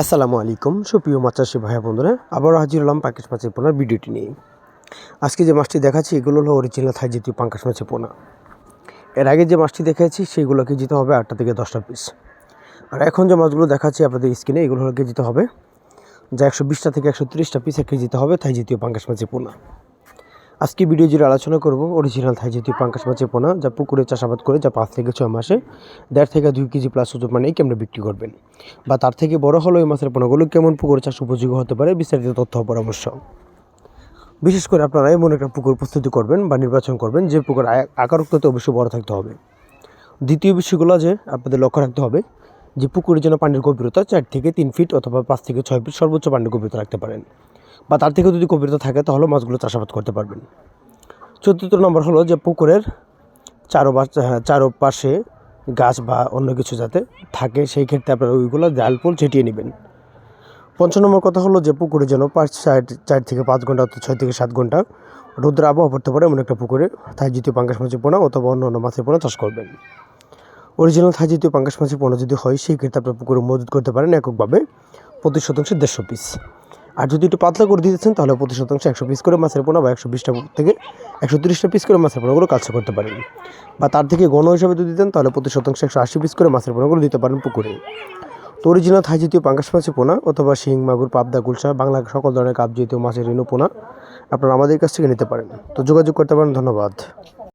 আসসালামু আলাইকুম, সুপ্রিয় মাছ চাষি ভাইয়া বন্ধুরা, আবারও হাজির হলাম পাঙ্কাশ মাছের পোনার ভিডিওটি নিয়ে। আজকে যে মাছটি দেখাচ্ছি, এগুলো হলো অরিজিনাল থাই জাতীয় পাঙ্কাশ মাছের পোনা। এর আগে যে মাছটি দেখাচ্ছি সেইগুলো কেজিতে হবে আটটা থেকে দশটা পিস আর এখন যে মাছগুলো দেখাচ্ছি আপনাদের স্ক্রিনে, এগুলো হলো হবে, যা একশো বিশটা থেকে একশো তিরিশটা পিস কেজিতে হবে থাই জাতীয় পাঙ্কাশ মাছের পোনা। আজকে ভিডিও জুড়ে আলোচনা করব অরিজিনাল থাই জাতীয় পাঙ্কাশ মাছের পোনা, যা পুকুরে চাষাবাদ করে যা পাঁচ থেকে ছয় মাসে দেড় থেকে দুই কেজি প্লাস ওজন মানে কেমন বিক্রি করবেন। বা তার থেকে বড় হলো এই মাছের পোনাগুলো কেমন পুকুরে চাষ উপযোগী হতে পারে বিস্তারিত তথ্য পরামর্শ বিশেষ করে আপনারা এমন একটা পুকুর প্রস্তুতি করবেন বা নির্বাচন করবেন যে পুকুর আকারত্বতে অবশ্যই বড় থাকতে হবে। দ্বিতীয় বিষয়গুলো যে আপনাদের লক্ষ্য রাখতে হবে, যে পুকুরের জন্য পানির গভীরতা চার থেকে তিন ফিট অথবা পাঁচ থেকে ছয় ফিট সর্বোচ্চ পানির গভীরতা রাখতে পারেন। বা তার থেকে যদি গভীরতা থাকে তাহলে মাছগুলো চাষাবাদ করতে পারবেন। চতুর্থ নম্বর হলো যে পুকুরের চারো হ্যাঁ, চারোপাশে গাছ বা অন্য কিছু যাতে থাকে সেই ক্ষেত্রে আপনারা ওইগুলো জাল ফুল ছিটিয়ে নেবেন। পঞ্চাশ নম্বর কথা হলো যে পুকুরে যেন পাঁচ চার চার থেকে পাঁচ ঘণ্টা অথবা ছয় থেকে সাত ঘণ্টা রৌদ্র আবহাওয়া পড়তে পারে এমন একটা পুকুরে। থাই জাতীয় পাঙ্গাস মাছের পোনা অথবা অন্য অন্য মাছের পোনা চাষ করবেন। অরিজিনাল থাই জাতীয় পাঙ্গাস মাছের পোনা যদি হয় সেই ক্ষেত্রে আপনার পুকুরে মজুত করতে পারেন এককভাবে প্রতি শতাংশে দেড়শো পিস আর যদি একটু পাতলা করে দিতেছেন, তাহলে প্রতি শতাংশ একশো পিস করে মাছের পোনা বা একশো বিশটা থেকে একশো তিরিশটা পিস করে মাছের পোনাগুলো কাজ করতে পারেন। বা তার থেকে গণ হিসাবে যদি দিতেন তাহলে প্রতি শতাংশ একশো আশি পিস করে মাছের পোনাগুলো দিতে পারেন পুকুরে। তো অরিজিনাল থাই জাতীয় পাঙ্গাস মাছের পোনা অথবা শিং, মাগুর, পাবদা, গুলশা, বাংলা সকল ধরনের কাপ জাতীয় মাছের ঋণ পোনা আপনারা আমাদের কাছ থেকে নিতে পারেন। তো যোগাযোগ করতে পারেন, ধন্যবাদ।